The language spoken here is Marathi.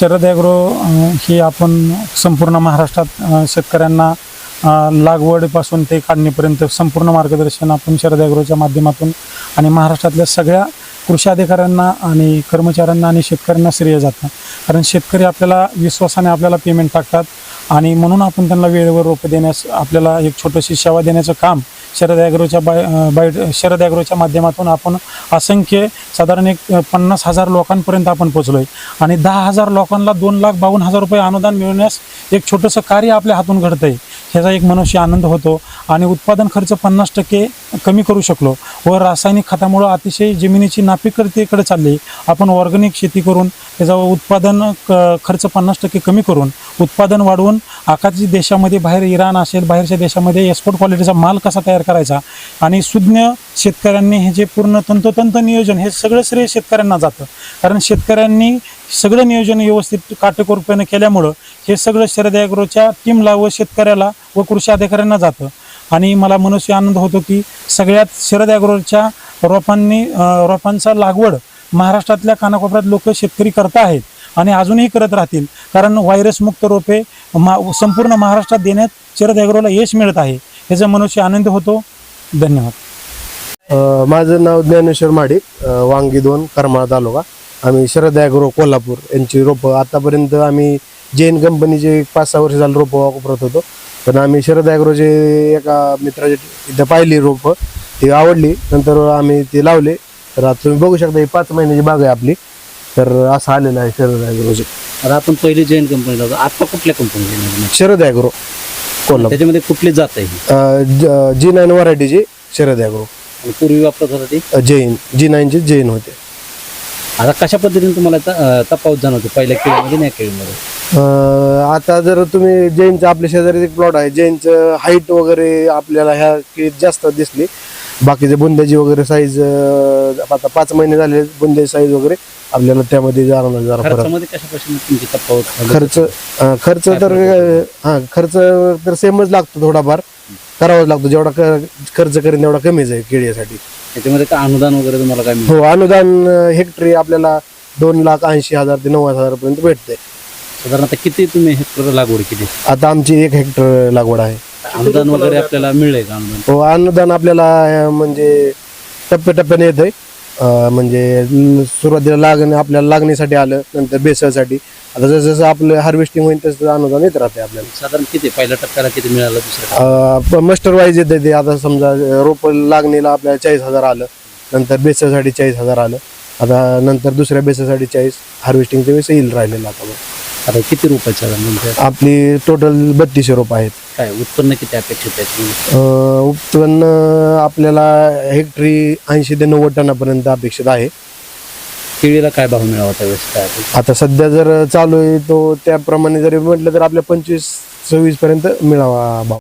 शरद ॲग्रो ही आपण संपूर्ण महाराष्ट्रात शेतकऱ्यांना लागवडीपासून ते काढणीपर्यंत संपूर्ण मार्गदर्शन आपण शरद ॲग्रोच्या माध्यमातून आणि महाराष्ट्रातल्या सगळ्या कृषी अधिकाऱ्यांना आणि कर्मचाऱ्यांना आणि शेतकऱ्यांना श्रेय जातं. कारण शेतकरी आपल्याला विश्वासाने आपल्याला पेमेंट टाकतात आणि म्हणून आपण त्यांना वेळेवर रोपं देण्यास आपल्याला एक छोटीशी सेवा देण्याचं काम शरद ॲग्रोच्या बाय अ, बाय शरद ॲग्रोच्या माध्यमातून आपण असंख्य साधारण एक पन्नास हजार लोकांपर्यंत आपण पोचलो आहे आणि दहा हजार लोकांना दोन लाख बावन्न हजार रुपये अनुदान मिळवण्यास एक छोटंसं कार्य आपल्या हातून घडतं आहे ह्याचा एक मनुष्य आनंद होतो. आणि उत्पादन खर्च पन्नास टक्के कमी करू शकलो. व रासायनिक खतामुळं अतिशय जमिनीची नापिकतेकडे चालली. आपण ऑर्गॅनिक शेती करून त्याचा उत्पादन क खर्च पन्नास टक्के कमी करून उत्पादन वाढवून आकाशी देशामध्ये बाहेर इराण असेल बाहेरच्या देशामध्ये एक्सपोर्ट क्वालिटीचा माल कसा तयार करायचा? आणि सुज्ञ शेतकऱ्यांनी हे जे पूर्ण तंतोतंत नियोजन हे सगळं श्रेय शेतकऱ्यांना जातं. कारण शेतकऱ्यांनी सगळं नियोजन व्यवस्थित काटेकोरपणे केल्यामुळं हे सगळं शरद ॲग्रोच्या टीमला व शेतकऱ्याला व कृषी अधिकाऱ्यांना जातं. आणि मला मनुष्य आनंद होतो की सगळ्यात शरद ॲग्रोच्या रोपांनी रोपांचा लागवड महाराष्ट्रातल्या कानाकोपऱ्यात लोक शेतकरी करत आहेत आणि अजूनही करत राहतील. कारण व्हायरसमुक्त रोपे मा संपूर्ण महाराष्ट्रात देण्यात शरद ॲग्रोला यश मिळत आहे. याचा मनुष्य आनंद होतो. धन्यवाद. माझं नाव ज्ञानेश्वर माडी वांगी दोन करमाळा तालुका. आम्ही शरद ॲग्रो कोल्हापूर यांची रोपं आतापर्यंत आम्ही जैन कंपनीचे पाच सहा वर्ष झालं रोपं वापरत होतो. पण आम्ही शरद ॲग्रोचे एका मित्राचे इथं पाहिली रोपं. ती आवडली. नंतर आम्ही ते लावले. तर आता तुम्ही बघू शकता ही पाच महिन्याची बाग आहे आपली. तर असं आलेलं आहे शरद ॲग्रोचे आता आपण पहिली जैन कंपनीला होतो आता कुठल्या कंपनी शरद ॲग्रो कोल्हापूर. त्याच्यामध्ये कुठली जात आहे ज- जी नाईन व्हरायटीची शरद ॲग्रो पूर्वी वापरत होता? ती जैन. जी नाईनचे जैन होते. आता कशा पद्धतीने तुम्हाला त- अं, तफावत जाणवते? पहिल्या केळीमध्ये या केळीमध्ये आता जर तुम्ही जैनचं आपल्या शेजारी एक प्लॉट आहे. जैनचं हाईट वगैरे आपल्याला ह्या केळीत जास्त दिसली. बाकीचे बुंद्याची वगैरे साईज आता पाच महिने झाले बुंद्याची साईज वगैरे. आपल्याला त्यामध्ये जाणवणार जरा फरक? खर्च खर्च तर हा खर्च तर सेमच लागतो थोडाफार. करावाच लागतो. जेवढा खर्च करेन तेवढा कमीच आहे केळीसाठी त्याच्यामध्ये काय अनुदान वगैरे तुम्हाला काय हो अनुदान हेक्टरी आपल्याला दोन लाख ऐंशी हजार ते नव्वद हजारपर्यंत भेटते साधारण आता किती तुम्ही हेक्टर लागवड केली? आता आमची एक हेक्टर लागवड आहे. अनुदान वगैरे आपल्याला मिळेल का अनुदान? हो अनुदान आपल्याला अं, म्हणजे टप्प्याटप्प्याने येत आहे म्हणजे सुरुवातीला लागण आपल्याला लागणीसाठी आलं नंतर बेसळसाठी. आता जसं जसं आपलं हार्वेस्टिंग होईल तसं अनुदान येत राहते आपल्याला. साधारण किती? पहिल्या टप्प्याला किती मिळालं दुसऱ्या मस्टर वाईज येते ते. आता समजा रोप लागणीला आपल्याला चाळीस हजार आलं नंतर बेसळसाठी चाळीस हजार आलं. आता नंतर दुसऱ्या बेसळसाठी चाळीस हार्वेस्टिंगच्या वेळेस येईल राहिलेलं आता. आता किती रुपयाचं म्हणजे? आपली टोटल बत्तीसशे रोप आहेत. काय उत्पन्न किती अपेक्षित आहे? अं, उत्पन्न आपल्याला हेक्टरी ऐंशी ते नव्वद टनापर्यंत अपेक्षित आहे. केळीला काय भाव मिळावा त्यावेळेस? काय? आता सध्या जर चालू आहे तो त्याप्रमाणे जरी म्हटलं तर आपल्या पंचवीस सव्वीस पर्यंत मिळावा भाव.